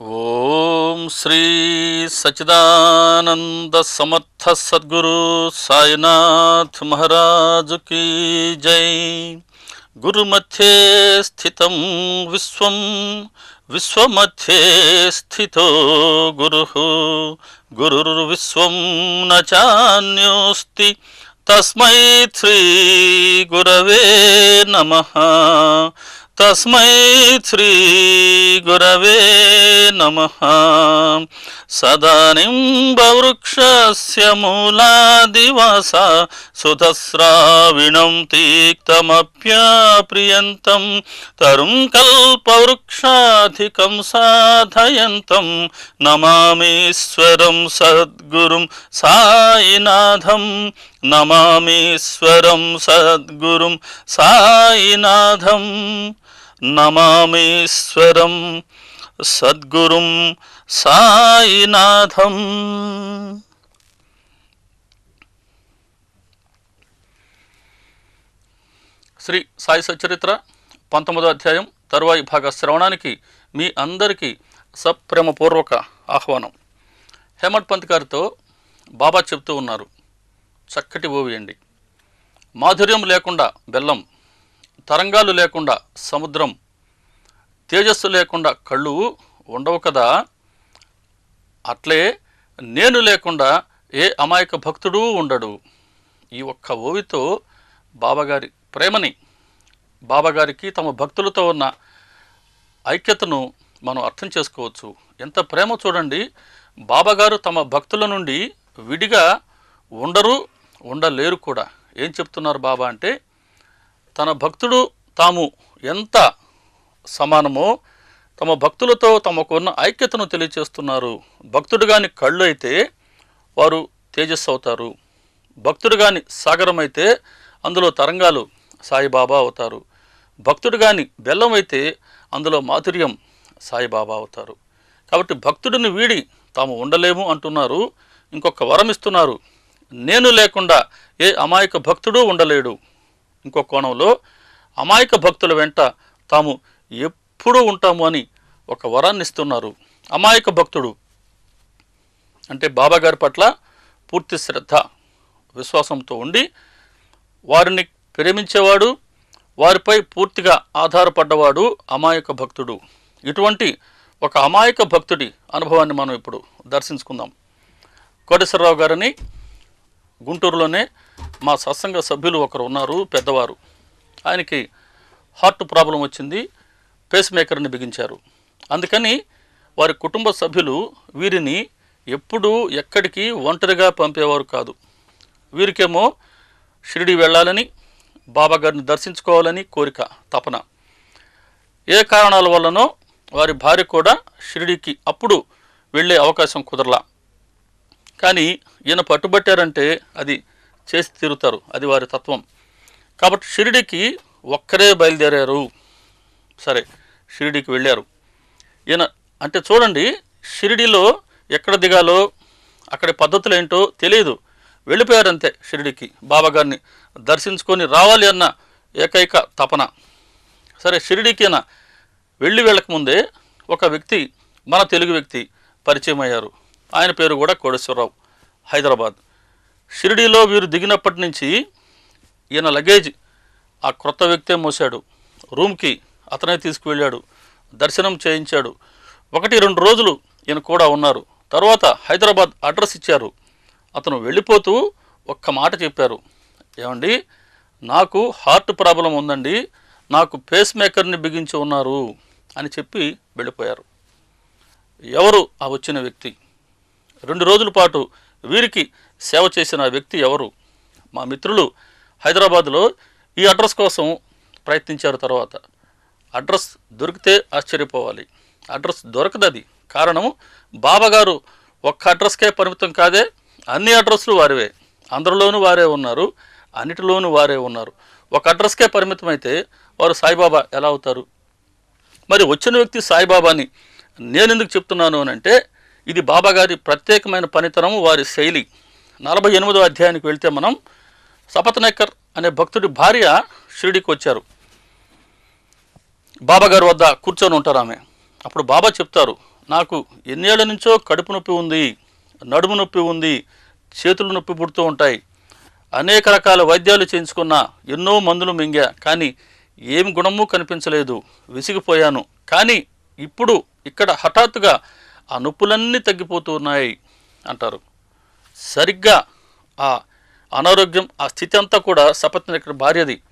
ఓం శ్రీ సచిదానంద సమర్థ సద్గురు సాయినాథ్ మహారాజు కీ జై. గురుమధ్యే స్థితం విశ్వం విశ్వమధ్యే స్థితో గురు. గురుర్విశ్వం నచాన్యోస్తి తస్మై శ్రీ గురవే నమ. తస్మై శ్రీ గురవే నమ. సదానింబవృక్షస్య మూలాదివాస సుధస్రావిణం తీక్తమప్యాప్రియంతం తరుం కల్పవృక్షాధికం సాధయంతం నమామీశ్వరం సద్గురుం సాయినాథం. నమామీశ్వరం సద్గురుం సాయినాథం. నమామీశ్వరం సద్గురుం సాయినాథం. శ్రీ సాయి సచరిత్ర పంతొమ్మిదో అధ్యాయం తరువాయి భాగ శ్రవణానికి మీ అందరికీ సప్రేమపూర్వక ఆహ్వానం. హేమట్ పంత్ గారితో బాబా చెప్తూ ఉన్నారు. చక్కటి ఓవియండి మాధుర్యం లేకుండా బెల్లం తరంగాలు లేకుండా సముద్రం తేజస్సు లేకుండా కళ్ళు ఉండవు కదా. అట్లే నేను లేకుండా ఏ అమాయక భక్తుడు ఉండడు. ఈ ఒక్క ఓవితో బాబాగారి ప్రేమని బాబాగారికి తమ భక్తులతో ఉన్న ఐక్యతను మనం అర్థం చేసుకోవచ్చు. ఎంత ప్రేమ చూడండి బాబాగారు తమ భక్తుల నుండి విడిగా ఉండరు ఉండలేరు కూడా. ఏం చెప్తున్నారు బాబా అంటే తన భక్తుడు తాము ఎంత సమానమో తమ భక్తులతో తమకు ఉన్న ఐక్యతను తెలియచేస్తున్నారు. భక్తుడు కాని కళ్ళు అయితే వారు తేజస్సు అవుతారు భక్తుడు కాని సాగరం అయితే అందులో తరంగాలు సాయిబాబా అవుతారు. భక్తుడు కాని బెల్లం అయితే అందులో మాధుర్యం సాయిబాబా అవుతారు. కాబట్టి భక్తుడిని వీడి తాము ఉండలేము అంటున్నారు. ఇంకొక వరం ఇస్తున్నారు. నేను లేకుండా ఏ అమాయక భక్తుడు ఉండలేడు. ఇంకో కోణంలో అమాయక భక్తుల వెంట తాము ఎప్పుడూ ఉంటాము అని ఒక వరాన్ని ఇస్తున్నారు. అమాయక భక్తుడు అంటే బాబాగారి పట్ల పూర్తి శ్రద్ధ విశ్వాసంతో ఉండి వారిని ప్రేమించేవాడు వారిపై పూర్తిగా ఆధారపడ్డవాడు అమాయక భక్తుడు. ఇటువంటి ఒక అమాయక భక్తుడి అనుభవాన్ని మనం ఇప్పుడు దర్శించుకుందాం. కోటేశ్వరరావు గారిని గుంటూరులోనే మా సత్సంగ సభ్యులు ఒకరు ఉన్నారు పెద్దవారు. ఆయనకి హార్ట్ ప్రాబ్లం వచ్చింది పేస్ మేకర్ని బిగించారు. అందుకని వారి కుటుంబ సభ్యులు వీరిని ఎప్పుడూ ఎక్కడికి ఒంటరిగా పంపేవారు కాదు. వీరికేమో షిరిడి వెళ్ళాలని బాబాగారిని దర్శించుకోవాలని కోరిక తపన. ఏ కారణాల వల్లనో వారి భార్య కూడా షిరిడికి అప్పుడు వెళ్ళే అవకాశం కుదరలా. కానీ ఈయన పట్టుబట్టారంటే అది చేసి తీరుతారు. అది వారి తత్వం. కాబట్టి షిరిడికి ఒక్కరే బయలుదేరారు. సరే షిరిడికి వెళ్ళారు. ఈయన అంటే చూడండి షిరిడిలో ఎక్కడ దిగాలో అక్కడి పద్ధతులు ఏంటో తెలియదు. వెళ్ళిపోయారంతే షిరిడికి. బాబాగారిని దర్శించుకొని రావాలి అన్న ఏకైక తపన. సరే షిరిడికి ఈయన వెళ్ళి వెళ్ళకముందే ఒక వ్యక్తి మన తెలుగు వ్యక్తి పరిచయం అయ్యారు ఆయన పేరు కూడా కోటేశ్వరరావు హైదరాబాద్. షిరిడీలో వీరు దిగినప్పటి నుంచి ఈయన లగేజ్ ఆ క్రొత్త వ్యక్తే మోసాడు రూమ్కి అతనే తీసుకువెళ్ళాడు. దర్శనం చేయించాడు. ఒకటి రెండు రోజులు ఈయన కూడా ఉన్నారు. తర్వాత హైదరాబాద్ అడ్రస్ ఇచ్చారు. అతను వెళ్ళిపోతూ ఒక్క మాట చెప్పారు. ఏమండి? నాకు హార్ట్ ప్రాబ్లం ఉందండి. నాకు పేస్ మేకర్ని బిగించి ఉన్నారు అని చెప్పి వెళ్ళిపోయారు. ఎవరు? ఆ వచ్చిన వ్యక్తి. రెండు రోజుల పాటు వీరికి సేవ చేసిన వ్యక్తి ఎవరు? మా మిత్రులు హైదరాబాద్లో ఈ అడ్రస్ కోసం ప్రయత్నించారు తర్వాత. అడ్రస్ దొరికితే ఆశ్చర్యపోవాలి. అడ్రస్ దొరకదది. కారణం బాబాగారు ఒక్క అడ్రస్కే పరిమితం కాదే అన్ని అడ్రస్లు వారివే. అందరిలోనూ వారే ఉన్నారు అన్నిటిలోనూ వారే ఉన్నారు. ఒక అడ్రస్కే పరిమితం అయితే వారు సాయిబాబా ఎలా అవుతారు? మరి వచ్చిన వ్యక్తి సాయిబాబాని నేనెందుకు చెప్తున్నాను అని అంటే ఇది బాబాగారి ప్రత్యేకమైన పనితనము వారి శైలి. నలభై ఎనిమిదో అధ్యాయానికి వెళ్తే మనం సపత్నేకర్ అనే భక్తుడి భార్య షిరిడికి వచ్చారు. బాబాగారి వద్ద కూర్చొని ఉంటారు ఆమె. అప్పుడు బాబా చెప్తారు నాకు ఎన్నేళ్ళ నుంచో కడుపు నొప్పి ఉంది నడుము నొప్పి ఉంది చేతులు నొప్పి పుడుతూ ఉంటాయి. అనేక రకాల వైద్యాలు చేయించుకున్నా ఎన్నో మందులు మింగా కానీ ఏం గుణము కనిపించలేదు విసిగిపోయాను. కానీ ఇప్పుడు ఇక్కడ హఠాత్తుగా ఆ నొప్పులన్నీ తగ్గిపోతూ ఉన్నాయి అంటారు. సరిగ్గా ఆ అనారోగ్యం ఆ స్థితి అంతా కూడా సపత్ని భార్యది.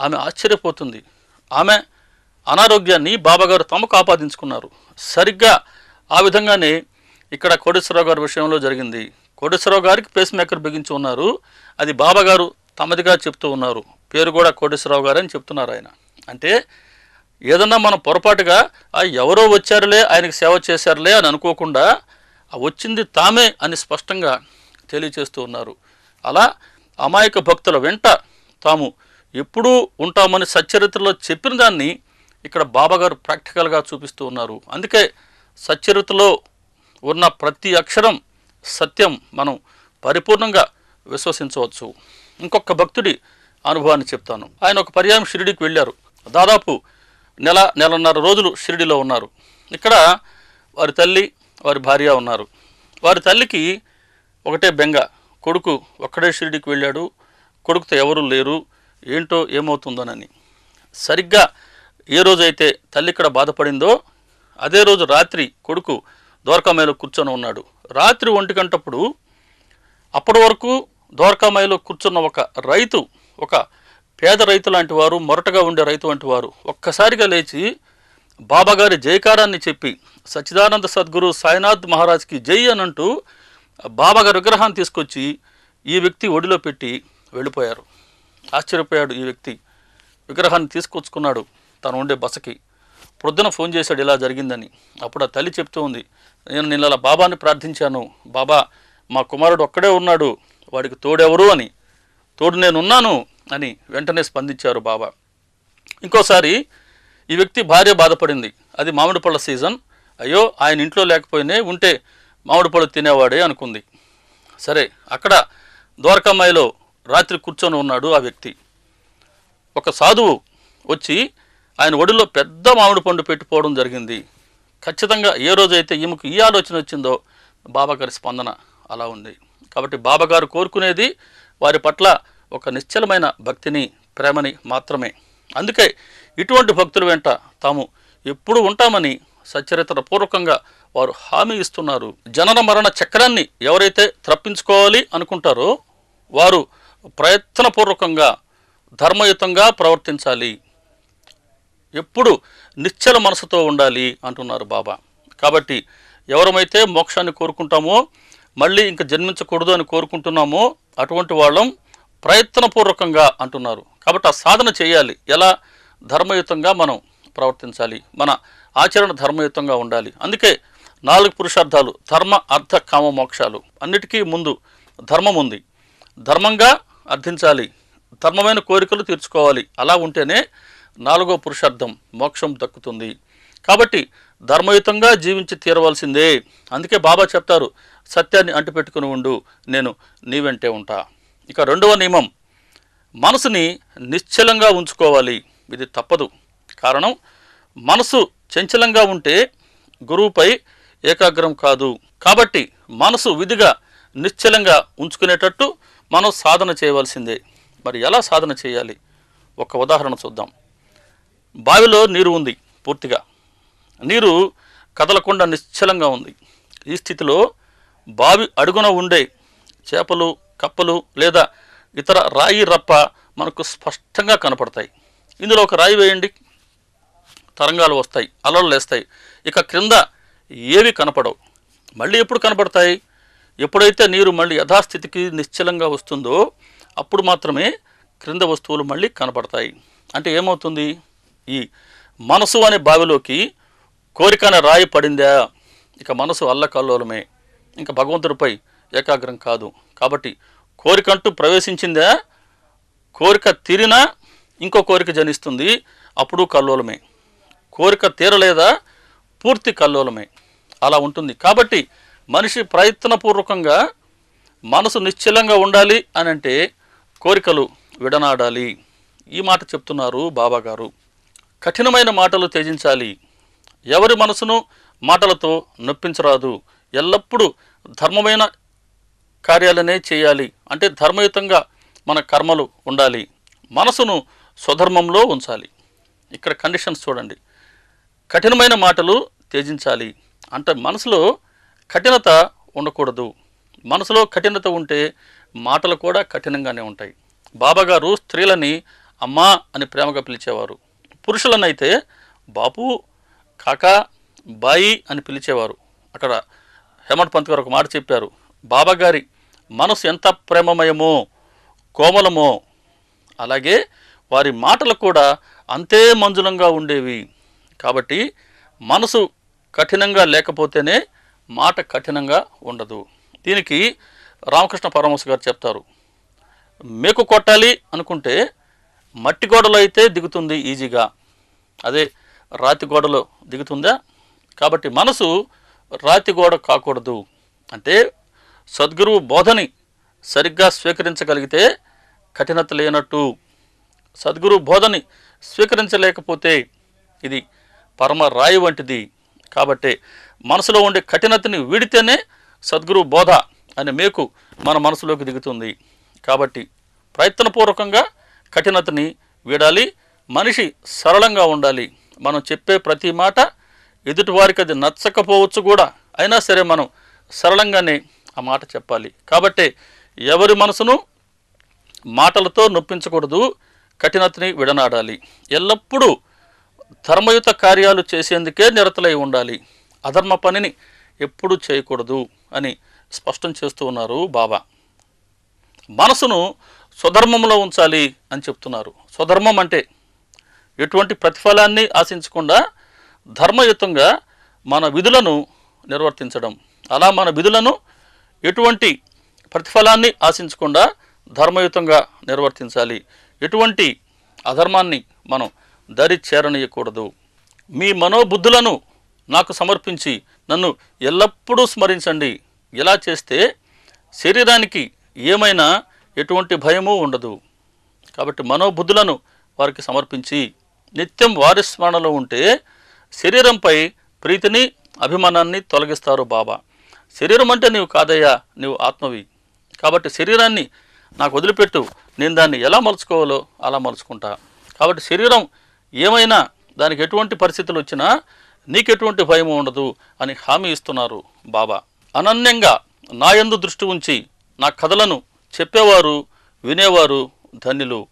ఆమె ఆశ్చర్యపోతుంది. ఆమె అనారోగ్యాన్ని బాబాగారు తమకు ఆపాదించుకున్నారు. సరిగ్గా ఆ విధంగానే ఇక్కడ కోటేశ్వరరావు గారి విషయంలో జరిగింది. కోటేశ్వరరావు గారికి పేస్ మేకర్ బిగించి ఉన్నారు. అది బాబాగారు తమదిగా చెప్తూ ఉన్నారు. పేరు కూడా కోటేశ్వరరావు గారు అని చెప్తున్నారు ఆయన. అంటే ఏదన్నా మనం పొరపాటుగా ఆ ఎవరో వచ్చారులే ఆయనకి సేవ చేశారులే అని అనుకోకుండా వచ్చింది తామే అని స్పష్టంగా తెలియచేస్తూ ఉన్నారు. అలా అమాయక భక్తుల వెంట తాము ఎప్పుడూ ఉంటామని సచ్చరిత్రలో చెప్పిన దాన్ని ఇక్కడ బాబాగారు ప్రాక్టికల్గా చూపిస్తూ ఉన్నారు. అందుకే సచ్చరిత్రలో ఉన్న ప్రతి అక్షరం సత్యం మనం పరిపూర్ణంగా విశ్వసించవచ్చు. ఇంకొక భక్తుడి అనుభవాన్ని చెప్తాను. ఆయన ఒక పర్యాయం షిరిడికి వెళ్ళారు. దాదాపు నెల నెలన్నర రోజులు షిరిడిలో ఉన్నారు. ఇక్కడ వారి తల్లి వారి భార్య ఉన్నారు. వారి తల్లికి ఒకటే బెంగ. కొడుకు ఒక్కడే షిరిడికి వెళ్ళాడు. కొడుకుతో ఎవరూ లేరు. ఏంటో ఏమవుతుందోనని. సరిగ్గా ఏ రోజైతే తల్లి ఇక్కడ బాధపడిందో అదే రోజు రాత్రి కొడుకు ద్వారకామాయిలో కూర్చొని ఉన్నాడు. రాత్రి ఒంటి గంటప్పుడు అప్పటి వరకు ద్వారకామాయిలో కూర్చున్న ఒక రైతు ఒక పేద రైతు లాంటి వారు మొరటగా ఉండే రైతు వంటి వారు ఒక్కసారిగా లేచి బాబాగారి జయకారాన్ని చెప్పి సచ్చిదానంద సద్గురు సాయినాథ్ మహారాజ్కి జై అనంటూ బాబాగారి విగ్రహాన్ని తీసుకొచ్చి ఈ వ్యక్తి ఒడిలో పెట్టి వెళ్ళిపోయారు. ఆశ్చర్యపోయాడు ఈ వ్యక్తి. విగ్రహాన్ని తీసుకొచ్చుకున్నాడు తను ఉండే బసకి. ప్రొద్దున ఫోన్ చేశాడు ఇలా జరిగిందని. అప్పుడు ఆ తల్లి చెప్తూ ఉంది నేను నిన్న అలా బాబాని ప్రార్థించాను. బాబా మా కుమారుడు ఒక్కడే ఉన్నాడు వాడికి తోడెవరు అని. తోడు నేనున్నాను అని వెంటనే స్పందించారు బాబా. ఇంకోసారి ఈ వ్యక్తి భార్య బాధపడింది. అది మామిడి పళ్ళ సీజన్. అయ్యో ఆయన ఇంట్లో లేకపోయినే ఉంటే మామిడి పళ్ళు తినేవాడే అనుకుంది. సరే అక్కడ ద్వారకామాయిలో రాత్రి కూర్చొని ఉన్నాడు ఆ వ్యక్తి. ఒక సాధువు వచ్చి ఆయన ఒడిలో పెద్ద మామిడి పండు పెట్టిపోవడం జరిగింది. ఖచ్చితంగా ఏ రోజైతే ఈమెకు ఈ ఆలోచన వచ్చిందో బాబాగారి స్పందన అలా ఉంది. కాబట్టి బాబాగారు కోరుకునేది వారి పట్ల ఒక నిశ్చలమైన భక్తిని ప్రేమని మాత్రమే. అందుకే ఇటువంటి భక్తుల వెంట తాము ఎప్పుడు ఉంటామని సచరిత్ర పూర్వకంగా వారు హామీ ఇస్తున్నారు. జనన మరణ చక్రాన్ని ఎవరైతే తప్పించుకోవాలి అనుకుంటారో వారు ప్రయత్నపూర్వకంగా ధర్మయుతంగా ప్రవర్తించాలి. ఎప్పుడు నిశ్చల మనసుతో ఉండాలి అంటున్నారు బాబా. కాబట్టి ఎవరమైతే మోక్షాన్ని కోరుకుంటామో మళ్ళీ ఇంకా జన్మించకూడదు అని కోరుకుంటున్నామో అటువంటి వాళ్ళం ప్రయత్నపూర్వకంగా అంటున్నారు. కాబట్టి ఆ సాధన చేయాలి. ఎలా? ధర్మయుతంగా మనం ప్రవర్తించాలి. మన ఆచరణ ధర్మయుతంగా ఉండాలి. అందుకే నాలుగు పురుషార్థాలు ధర్మ అర్థ కామ మోక్షాలు అన్నిటికీ ముందు ధర్మం ఉంది. ధర్మంగా అర్థించాలి. ధర్మమైన కోరికలు తీర్చుకోవాలి. అలా ఉంటేనే నాలుగో పురుషార్థం మోక్షం దక్కుతుంది. కాబట్టి ధర్మయుతంగా జీవించి తీరవలసిందే. అందుకే బాబా చెప్తారు సత్యాన్ని అంటిపెట్టుకుని ఉండు. నేను నీ వెంటే ఉంటా. ఇక రెండవ నియమం మనసుని నిశ్చలంగా ఉంచుకోవాలి. ఇది తప్పదు. కారణం మనసు చంచలంగా ఉంటే గురువుపై ఏకాగ్రం కాదు. కాబట్టి మనసు విధిగా నిశ్చలంగా ఉంచుకునేటట్టు మనం సాధన చేయవలసిందే. మరి ఎలా సాధన చేయాలి? ఒక ఉదాహరణ చూద్దాం. బావిలో నీరు ఉంది పూర్తిగా. నీరు కదలకుండా నిశ్చలంగా ఉంది. ఈ స్థితిలో బావి అడుగున ఉండే చేపలు కప్పలు లేదా ఇతర రాయి రప్ప మనకు స్పష్టంగా కనపడతాయి. ఇందులో ఒక రాయి వేయండి. తరంగాలు వస్తాయి అలలు లేస్తాయి. ఇక క్రింద ఏవి కనపడవు. మళ్ళీ ఎప్పుడు కనపడతాయి? ఎప్పుడైతే నీరు మళ్ళీ యథాస్థితికి నిశ్చలంగా వస్తుందో అప్పుడు మాత్రమే క్రింద వస్తువులు మళ్ళీ కనపడతాయి. అంటే ఏమవుతుంది? ఈ మనసు అనే బావిలోకి కోరికన రాయి పడిందా? ఇక మనసు అల్లకల్లోలమే. ఇంకా భగవంతుడిపై ఏకాగ్రం కాదు. కాబట్టి కోరికంటూ ప్రవేశించిందా? కోరిక తీరినా ఇంకో కోరిక జనిస్తుంది. అప్పుడు కల్లోలమే. కోరిక తీరలేదా? పూర్తి కల్లోలమే. అలా ఉంటుంది. కాబట్టి మనిషి ప్రయత్నపూర్వకంగా మనసు నిశ్చలంగా ఉండాలి అని అంటే కోరికలు విడనాడాలి. ఈ మాట చెప్తున్నారు బాబాగారు. కఠినమైన మాటలు త్యజించాలి. ఎవరి మనసును మాటలతో నొప్పించరాదు. ఎల్లప్పుడూ ధర్మమైన కార్యాలనే చేయాలి. అంటే ధర్మయుతంగా మన కర్మలు ఉండాలి. మనసును స్వధర్మంలో ఉంచాలి. ఇక్కడ కండిషన్స్ చూడండి. కఠినమైన మాటలు త్యజించాలి. అంటే మనసులో కఠినత ఉండకూడదు. మనసులో కఠినత ఉంటే మాటలు కూడా కఠినంగానే ఉంటాయి. బాబాగారు స్త్రీలని అమ్మా అని ప్రేమగా పిలిచేవారు. పురుషులనైతే బాపు కాకా బాయి అని పిలిచేవారు. అక్కడ హేమంత్ పంత్ గారు ఒక మాట చెప్పారు. బాబాగారి మనసు ఎంత ప్రేమమయమో కోమలమో అలాగే వారి మాటలు కూడా అంతే మంజులంగా ఉండేవి. కాబట్టి మనసు కఠినంగా లేకపోతేనే మాట కఠినంగా ఉండదు. దీనికి రామకృష్ణ పరమహంస గారు చెప్తారు. మేకు కొట్టాలి అనుకుంటే మట్టి గోడలో అయితే దిగుతుంది ఈజీగా. అదే రాతి గోడలో దిగుతుందా? కాబట్టి మనసు రాతి గోడ కాకూడదు. అంటే సద్గురువు బోధని సరిగ్గా స్వీకరించగలిగితే కఠినత లేనట్టు. సద్గురు బోధని స్వీకరించలేకపోతే ఇది పరమ రాయి వంటిది. కాబట్టి మనసులో ఉండే కఠినతని వీడితేనే సద్గురు బోధ అనే మేకు మన మనసులోకి దిగుతుంది. కాబట్టి ప్రయత్నపూర్వకంగా కఠినతని వీడాలి. మనిషి సరళంగా ఉండాలి. మనం చెప్పే ప్రతి మాట ఎదుటివారికి అది నచ్చకపోవచ్చు కూడా. అయినా సరే మనం సరళంగానే ఆ మాట చెప్పాలి. కాబట్టి ఎవరి మనసును మాటలతో నొప్పించకూడదు కఠినతని విడనాడాలి. ఎల్లప్పుడూ ధర్మయుత కార్యాలు చేసేందుకే నిరతలై ఉండాలి. అధర్మ పనిని ఎప్పుడూ చేయకూడదు అని స్పష్టం చేస్తూ ఉన్నారు బాబా. మనసును స్వధర్మంలో ఉంచాలి అని చెప్తున్నారు. స్వధర్మం అంటే ఎటువంటి ప్రతిఫలాన్ని ఆశించకుండా ధర్మయుతంగా మన విధులను నిర్వర్తించడం. అలా మన విధులను ఎటువంటి ప్రతిఫలాన్ని ఆశించకుండా ధర్మయుతంగా నిర్వర్తించాలి. ఎటువంటి అధర్మాన్ని మనం దరి చేరనీయకూడదు. మీ మనోబుద్ధులను నాకు సమర్పించి నన్ను ఎల్లప్పుడూ స్మరించండి. ఇలా చేస్తే శరీరానికి ఏమైనా ఎటువంటి భయము ఉండదు. కాబట్టి మనోబుద్ధులను వారికి సమర్పించి నిత్యం వారి స్మరణలో ఉంటే శరీరంపై ప్రీతిని అభిమానాన్ని తొలగిస్తారు బాబా. శరీరం అంటే నీవు కాదయ్యా నీవు ఆత్మవి. కాబట్టి శరీరాన్ని నాకు వదిలిపెట్టు. నేను దాన్ని ఎలా మలుచుకోవాలో అలా మలుచుకుంటా. కాబట్టి శరీరం ఏమైనా దానికి ఎటువంటి పరిస్థితులు వచ్చినా నీకెటువంటి భయం ఉండదు అని హామీ ఇస్తున్నారు బాబా. అనన్యంగా నా యందు దృష్టి ఉంచి నా కథలను చెప్పేవారు వినేవారు ధన్యులు.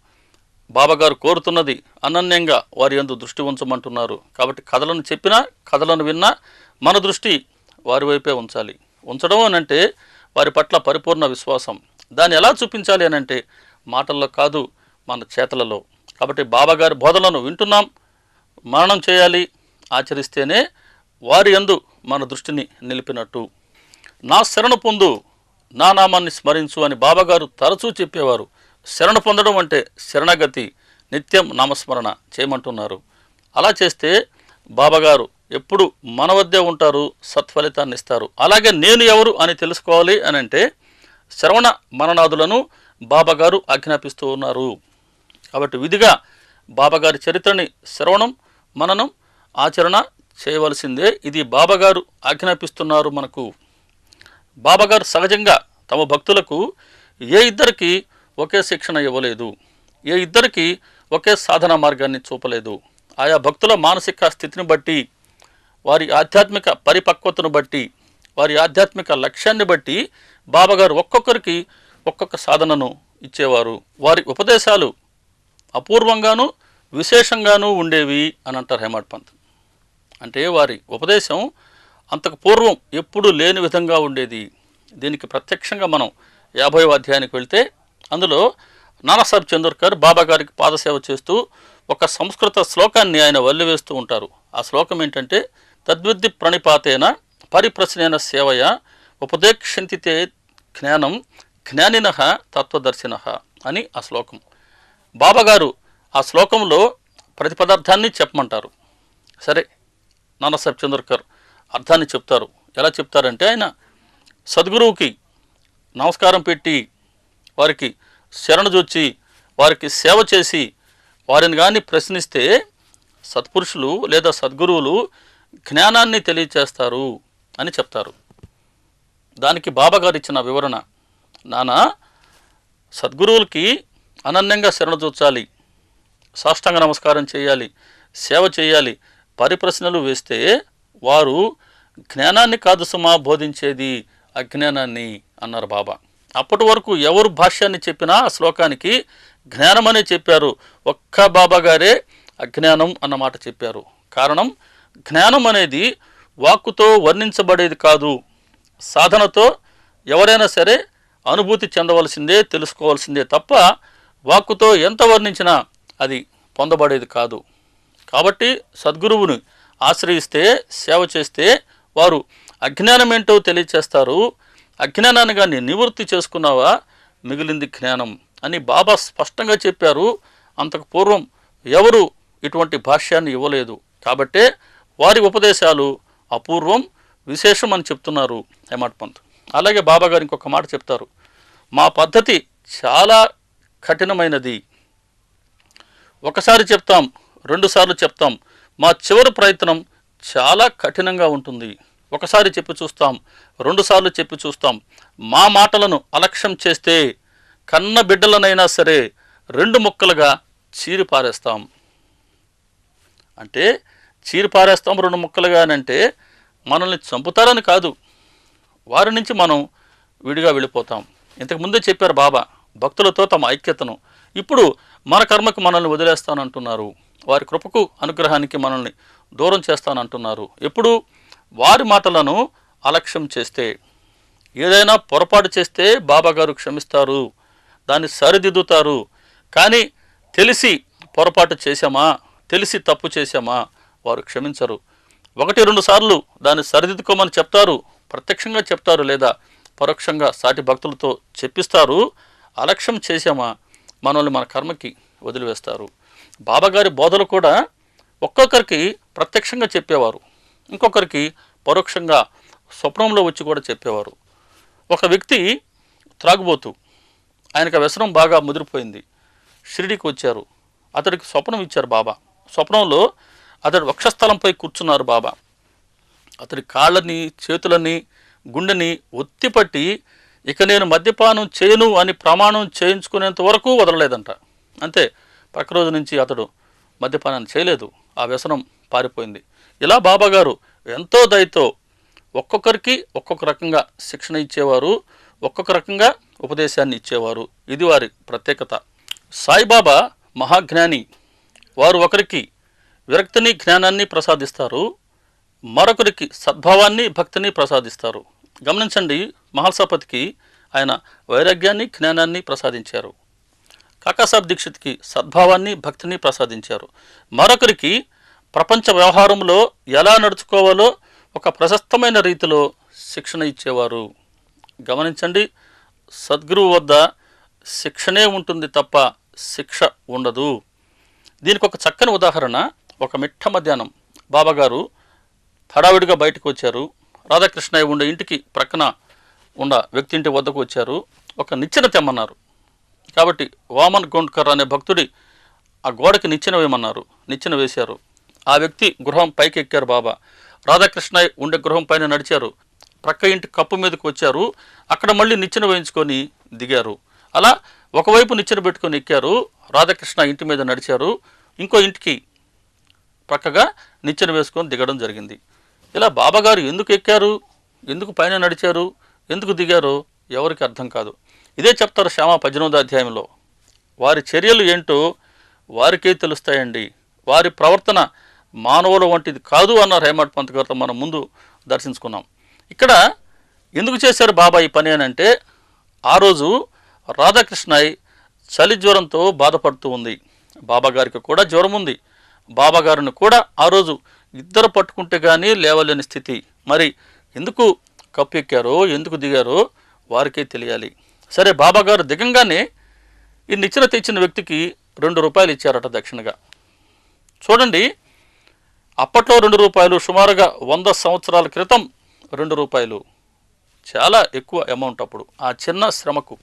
బాబాగారు కోరుతున్నది అనన్యంగా వారి ఎందు దృష్టి ఉంచమంటున్నారు. కాబట్టి కథలను చెప్పినా కథలను విన్నా మన దృష్టి వారి వైపే ఉంచాలి. ఉంచడం అనంటే అంటే వారి పట్ల పరిపూర్ణ విశ్వాసం. దాన్ని ఎలా చూపించాలి అని అంటే మాటల్లో కాదు మన చేతలలో. కాబట్టి బాబాగారి బోధనలను వింటున్నాం మరణం చేయాలి ఆచరిస్తేనే వారి యందు మన దృష్టిని నిలిపినట్టు. నా శరణ పొందు నా నామాన్ని స్మరించు అని బాబాగారు తరచూ చెప్పేవారు. శరణ పొందడం అంటే శరణగతి నిత్యం నామస్మరణ చేయమంటున్నారు. అలా చేస్తే బాబాగారు ఎప్పుడు మన వద్దే ఉంటారు సత్ఫలితాన్ని ఇస్తారు. అలాగే నేను ఎవరు అని తెలుసుకోవాలి అని అంటే శ్రవణ మననాథులను బాబాగారు ఆజ్ఞాపిస్తూ ఉన్నారు. కాబట్టి విధిగా బాబాగారి చరిత్రని శ్రవణం మననం ఆచరణ చేయవలసిందే. ఇది బాబాగారు ఆజ్ఞాపిస్తున్నారు మనకు. బాబాగారు సహజంగా తమ భక్తులకు ఏ ఇద్దరికి ఒకే శిక్షణ ఇవ్వలేదు. ఏ ఇద్దరికి ఒకే సాధన మార్గాన్ని చూపలేదు. ఆయా భక్తుల మానసిక స్థితిని బట్టి వారి ఆధ్యాత్మిక పరిపక్వతను బట్టి వారి ఆధ్యాత్మిక లక్ష్యాన్ని బట్టి బాబాగారు ఒక్కొక్కరికి ఒక్కొక్క సాధనను ఇచ్చేవారు. వారి ఉపదేశాలు అపూర్వంగాను విశేషంగానూ ఉండేవి అని అంటారు హేమాడ్ పంత్. అంటే వారి ఉపదేశం అంతకు పూర్వం ఎప్పుడూ లేని విధంగా ఉండేది. దీనికి ప్రత్యక్షంగా మనం యాభై అధ్యాయానికి వెళ్తే అందులో నానాసాహెబ్ చందూర్కర్ బాబా గారికి పాదసేవ చేస్తూ ఒక సంస్కృత శ్లోకాన్ని ఆయన వల్లివేస్తూ ఉంటారు. ఆ శ్లోకం ఏంటంటే తద్విద్ది ప్రణిపాతేన పరిప్రశ్నేన సేవయ ఉపదేక్షంతితే జ్ఞానం జ్ఞానిన తత్వదర్శిన అని ఆ శ్లోకం. బాబాగారు ఆ శ్లోకంలో ప్రతి పదార్థాన్ని చెప్పమంటారు. సరే నానాసాహెబ్ చంద్రకర్ అర్థాన్ని చెప్తారు. ఎలా చెప్తారంటే ఆయన సద్గురువుకి నమస్కారం పెట్టి వారికి శరణజొచ్చి వారికి సేవ చేసి వారిని కానీ ప్రశ్నిస్తే సత్పురుషులు లేదా సద్గురువులు జ్ఞానాన్ని తెలియచేస్తారు అని చెప్తారు. దానికి బాబాగారు ఇచ్చిన వివరణ నానా సద్గురువులకి అనన్యంగా శరణజొచ్చాలి సాష్టాంగ నమస్కారం చేయాలి సేవ చేయాలి పరిప్రశ్నలు వేస్తే వారు జ్ఞానాన్ని కాదు సుమా బోధించేది అజ్ఞానాన్ని అన్నారు బాబా. అప్పటి వరకు ఎవరు భాష్యాన్ని చెప్పినా ఆ శ్లోకానికి జ్ఞానమనే చెప్పారు. ఒక్క బాబాగారే అజ్ఞానం అన్నమాట చెప్పారు. కారణం జ్ఞానం అనేది వాక్కుతో వర్ణించబడేది కాదు. సాధనతో ఎవరైనా సరే అనుభూతి చెందవలసిందే తెలుసుకోవాల్సిందే తప్ప వాక్కుతో ఎంత వర్ణించినా అది పొందబడేది కాదు. కాబట్టి సద్గురువుని ఆశ్రయిస్తే సేవ చేస్తే వారు అజ్ఞానం ఏంటో తెలియచేస్తారు. అజ్ఞానాన్ని కానీ నివృత్తి చేసుకున్నావా? మిగిలింది జ్ఞానం అని బాబా స్పష్టంగా చెప్పారు. అంతకు పూర్వం ఎవరు ఇటువంటి భాష్యాన్ని ఇవ్వలేదు. కాబట్టే వారి ఉపదేశాలు అపూర్వం విశేషం అని చెప్తున్నారు హేమట్ పంత్. అలాగే బాబా గారు ఇంకొక మాట చెప్తారు. మా పద్ధతి చాలా కఠినమైనది. ఒకసారి చెప్తాం రెండుసార్లు చెప్తాం. మా చివరి ప్రయత్నం చాలా కఠినంగా ఉంటుంది. ఒకసారి చెప్పి చూస్తాం రెండుసార్లు చెప్పి చూస్తాం. మా మాటలను అలక్ష్యం చేస్తే కన్న బిడ్డలనైనా సరే రెండు ముక్కలుగా చీరిపారేస్తాం. అంటే చీరి పారేస్తాం రెండు ముక్కలుగా అని అంటే మనల్ని చంపుతారని కాదు. వారి నుంచి మనం విడిగా వెళ్ళిపోతాం. ఇంతకు ముందే చెప్పారు బాబా భక్తులతో తమ ఐక్యతను. ఇప్పుడు మన కర్మకు మనల్ని వదిలేస్తానంటున్నారు. వారి కృపకు అనుగ్రహానికి మనల్ని దూరం చేస్తానంటున్నారు. ఎప్పుడు వారి మాటలను అలక్ష్యం చేస్తే ఏదైనా పొరపాటు చేస్తే బాబా గారు క్షమిస్తారు. దాన్ని సరిదిద్దుతారు. కానీ తెలిసి పొరపాటు చేశామా? తెలిసి తప్పు చేశామా? వారు క్షమించరు. ఒకటి రెండు సార్లు దాన్ని సరిదిద్దుకోమని చెప్తారు. ప్రత్యక్షంగా చెప్తారు లేదా పరోక్షంగా సాటి భక్తులతో చెప్పిస్తారు. అలక్ష్యం చేశామా? మనల్ని మన కర్మకి వదిలివేస్తారు. బాబాగారి బోధలు కూడా ఒక్కొక్కరికి ప్రత్యక్షంగా చెప్పేవారు. ఇంకొకరికి పరోక్షంగా స్వప్నంలో వచ్చి కూడా చెప్పేవారు. ఒక వ్యక్తి త్రాగుబోతు ఆయనకు వ్యసనం బాగా ముదిరిపోయింది. షిరిడికి వచ్చారు. అతడికి స్వప్నం ఇచ్చారు బాబా. స్వప్నంలో అతడు వక్షస్థలంపై కూర్చున్నారు బాబా. అతడి కాళ్ళని చేతులని గుండెని ఒత్తిపట్టి ఇక నేను మద్యపానం చేయను అని ప్రమాణం చేయించుకునేంత వరకు వదలలేదంట. అంతే పక్క రోజు నుంచి అతడు మద్యపానాన్ని చేయలేదు. ఆ వ్యసనం పారిపోయింది. ఇలా బాబాగారు ఎంతో దయతో ఒక్కొక్కరికి ఒక్కొక్క రకంగా శిక్షణ ఇచ్చేవారు ఒక్కొక్క రకంగా ఉపదేశాన్ని ఇచ్చేవారు. ఇది వారి ప్రత్యేకత. సాయిబాబా మహాజ్ఞాని. వారు ఒకరికి విరక్తిని జ్ఞానాన్ని ప్రసాదిస్తారు. మరొకరికి సద్భావాన్ని భక్తిని ప్రసాదిస్తారు. గమనించండి మహల్సాపతికి ఆయన వైరాగ్యాన్ని జ్ఞానాన్ని ప్రసాదించారు. కాకాసాబ్ దీక్షిత్కి సద్భావాన్ని భక్తిని ప్రసాదించారు. మరొకరికి ప్రపంచ వ్యవహారంలో ఎలా నడుచుకోవాలో ఒక ప్రశస్తమైన రీతిలో శిక్షణ ఇచ్చేవారు. గమనించండి సద్గురువు వద్ద శిక్షణే ఉంటుంది తప్ప శిక్ష ఉండదు. దీనికి ఒక చక్కని ఉదాహరణ ఒక మిట్ట మధ్యాహ్నం బాబాగారు హడావిడిగా బయటకు వచ్చారు. రాధాకృష్ణయ్య ఉండే ఇంటికి ప్రక్కన ఉన్న వ్యక్తి ఇంటి వద్దకు వచ్చారు. ఒక నిచ్చెన తెమ్మన్నారు. కాబట్టి వామన్ గోండ్కర్ అనే భక్తుడి ఆ గోడకి నిచ్చెన వేయమన్నారు. నిచ్చెన వేశారు. ఆ వ్యక్తి గృహం పైకి ఎక్కారు బాబా. రాధాకృష్ణయ్య ఉండే గృహం పైన నడిచారు. ప్రక్క ఇంటి కప్పు మీదకి వచ్చారు. అక్కడ మళ్ళీ నిచ్చెన వేయించుకొని దిగారు. అలా ఒకవైపు నిచ్చెన పెట్టుకొని ఎక్కారు. రాధాకృష్ణ ఇంటి మీద నడిచారు. ఇంకో ఇంటికి పక్కగా నిచ్చెన వేసుకొని దిగడం జరిగింది. ఇలా బాబాగారు ఎందుకు ఎక్కారు? ఎందుకు పైన నడిచారు? ఎందుకు దిగారో ఎవరికి అర్థం కాదు. ఇదే చెప్తారు శ్యామ పద్దెనిమిదో అధ్యాయంలో. వారి చర్యలు ఏంటో వారికే తెలుస్తాయండి. వారి ప్రవర్తన మానవుల వంటిది కాదు అన్న హేమట్ పంత్ గారితో మనం ముందు దర్శించుకున్నాం. ఇక్కడ ఎందుకు చేశారు బాబా ఈ పని అని అంటే ఆ రోజు రాధాకృష్ణయ్ చలి జ్వరంతో బాధపడుతూ ఉంది. బాబాగారికి కూడా జ్వరం ఉంది. బాబాగారును కూడా ఆ రోజు ఇద్దరు పట్టుకుంటే కానీ లేవలేని స్థితి. మరి ఎందుకు కప్పు ఎక్కారో ఎందుకు దిగారో వారికే తెలియాలి. సరే బాబాగారు దిగంగానే ఈ నిచ్చెన తెచ్చిన వ్యక్తికి రెండు రూపాయలు ఇచ్చారట దక్షిణగా. చూడండి అప్పట్లో రెండు రూపాయలు సుమారుగా వంద సంవత్సరాల క్రితం రెండు రూపాయలు. చాలా ఎక్కువ అమౌంట్ అప్పుడు ఆ చిన్న శ్రమకు.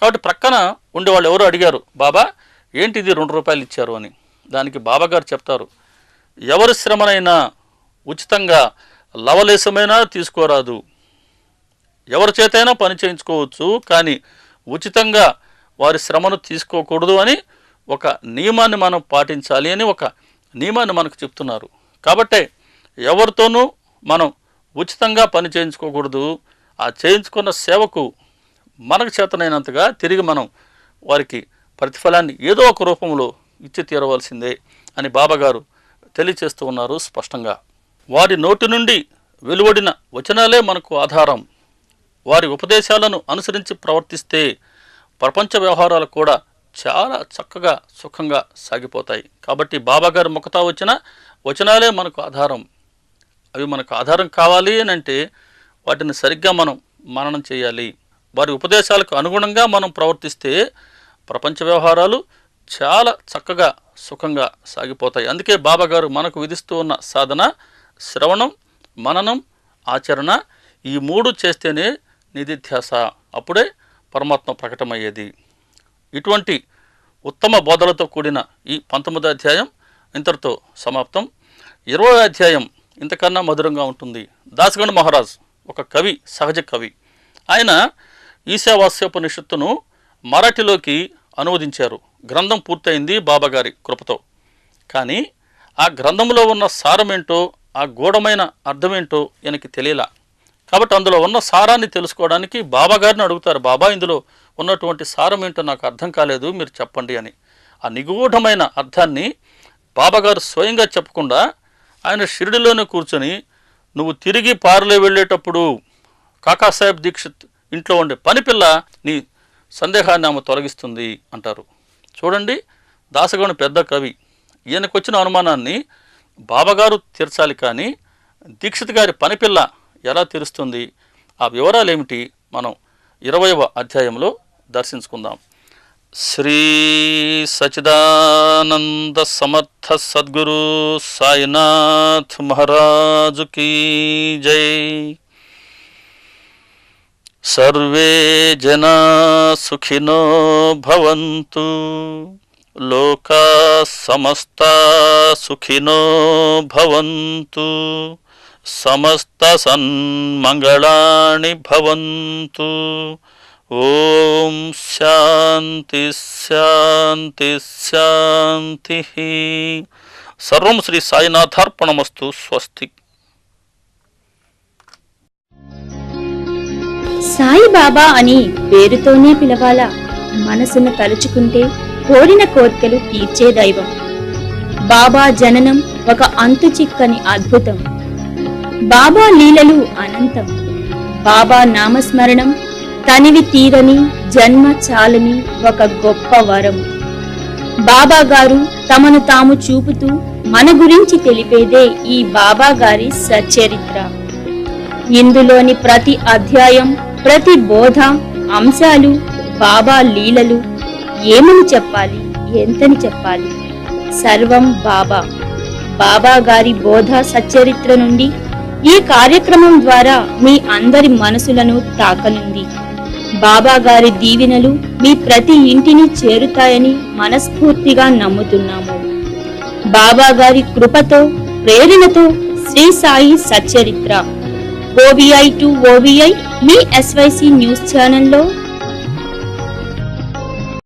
కాబట్టి ప్రక్కన ఉండేవాళ్ళు ఎవరు అడిగారు బాబా ఏంటిది రెండు రూపాయలు ఇచ్చారు అని. దానికి బాబాగారు చెప్తారు ఎవరి శ్రమనైనా ఉచితంగా లవలేశమైనా తీసుకోరాదు. ఎవరి చేతైనా పని చేయించుకోవచ్చు కానీ ఉచితంగా వారి శ్రమను తీసుకోకూడదు అని ఒక నియమాన్ని మనం పాటించాలి అని ఒక నియమాన్ని మనకు చెప్తున్నారు. కాబట్టే ఎవరితోనూ మనం ఉచితంగా పని చేయించుకోకూడదు ఆ చేయించుకున్న సేవకు మనకు చేతనైనంతగా తిరిగి మనం వారికి ప్రతిఫలాన్ని ఏదో ఒక రూపంలో ఇచ్చి తీరవలసిందే అని బాబాగారు తెలియచేస్తూ ఉన్నారు స్పష్టంగా. వారి నోటి నుండి వెలువడిన వచనాలే మనకు ఆధారం. వారి ఉపదేశాలను అనుసరించి ప్రవర్తిస్తే ప్రపంచ వ్యవహారాలు కూడా చాలా చక్కగా సుఖంగా సాగిపోతాయి. కాబట్టి బాబాగారు ముఖతా వచ్చిన వచనాలే మనకు ఆధారం. అవి మనకు ఆధారం కావాలి అని అంటే వాటిని సరిగ్గా మనం మననం చేయాలి. వారి ఉపదేశాలకు అనుగుణంగా మనం ప్రవర్తిస్తే ప్రపంచ వ్యవహారాలు చాలా చక్కగా సుఖంగా సాగిపోతాయి. అందుకే బాబాగారు మనకు విధిస్తూ ఉన్న సాధన శ్రవణం మననం ఆచరణ ఈ మూడు చేస్తేనే నిధిధ్యాస అప్పుడే పరమాత్మ ప్రకటమయ్యేది. ఇటువంటి ఉత్తమ బోధలతో కూడిన ఈ పంతొమ్మిదో అధ్యాయం ఇంతటితో సమాప్తం. ఇరవై అధ్యాయం ఇంతకన్నా మధురంగా ఉంటుంది. దాసగండ్ మహారాజ్ ఒక కవి సహజ కవి. ఆయన ఈశావాస్యోపనిషత్తును మరాఠీలోకి అనువదించారు. గ్రంథం పూర్తయింది బాబాగారి కృపతో. కానీ ఆ గ్రంథంలో ఉన్న సారమేంటో ఆ గూఢమైన అర్థమేంటో ఈయనకి తెలియలా. కాబట్టి అందులో ఉన్న సారాన్ని తెలుసుకోవడానికి బాబాగారిని అడుగుతారు. బాబా ఇందులో ఉన్నటువంటి సారం ఏంటో నాకు అర్థం కాలేదు మీరు చెప్పండి అని. ఆ నిగూఢమైన అర్థాన్ని బాబాగారు స్వయంగా చెప్పకుండా ఆయన షిరిడిలోనే కూర్చొని నువ్వు తిరిగి పార్లే వెళ్ళేటప్పుడు కాకాసాహెబ్ దీక్షిత్ ఇంట్లో ఉండే పనిపిల్ల నీ సందేహాన్ని ఆమె తొలగిస్తుంది అంటారు. చూడండి దాసగౌని పెద్ద కవి. ఈయనకు వచ్చిన అనుమానాన్ని బాబాగారు తీర్చాలి కానీ దీక్షిత్ గారి పనిపిల్ల ఎలా తీరుస్తుంది? ఆ వివరాలు ఏమిటి మనం ఇరవయవ అధ్యాయంలో దర్శించుకుందాం. శ్రీ సచిదానంద సమర్థ సద్గురు సాయినాథ్ మహారాజు కీ జై. సర్వే జనా సుఖినో భవంతు. లోకా సమస్తా సుఖినో భవంతు. సమస్త సన్మంగళాని భవంతు. ఓం శాంతి శాంతి శాంతి. సర్వం శ్రీ సాయినాథార్పణమస్తు సాయిబాబా అని పేరుతోనే పిలవాలా? మనసును తలుచుకుంటే కోరిన కోర్కెలు తీర్చే దైవం. బాబా జననం ఒక అంతు చిక్కని అద్భుతం. బాబా లీలలు అనంతం. బాబా నామస్మరణం తనివి తీరని జన్మ చాలని ఒక గొప్ప వరం. బాబా గారు తమను తాము చూపుతూ మన గురించి తెలిపేదే ఈ బాబా గారి సచ్చరిత్ర ఇందులోని ప్రతి అధ్యాయం ప్రతి బోధ అంశాలు బాబా లీలలు ఏమని చెప్పాలి ఎంతని చెప్పాలి? సర్వం బాబా. బాబా గారి బోధ సచ్చరిత్ర నుండి ఈ కార్యక్రమం ద్వారా మీ అందరి మనసులను తాకనుంది. బాబా గారి దీవెనలు మీ ప్రతి ఇంటిని చేరుతాయని మనస్ఫూర్తిగా నమ్ముతున్నాము. బాబా గారి కృపతో ప్రేరణతో శ్రీ సాయి సచ్చరిత్ర. ఓవిఐ టు ఓవిఐ మీ ఎస్వైసి న్యూస్ ఛానల్లో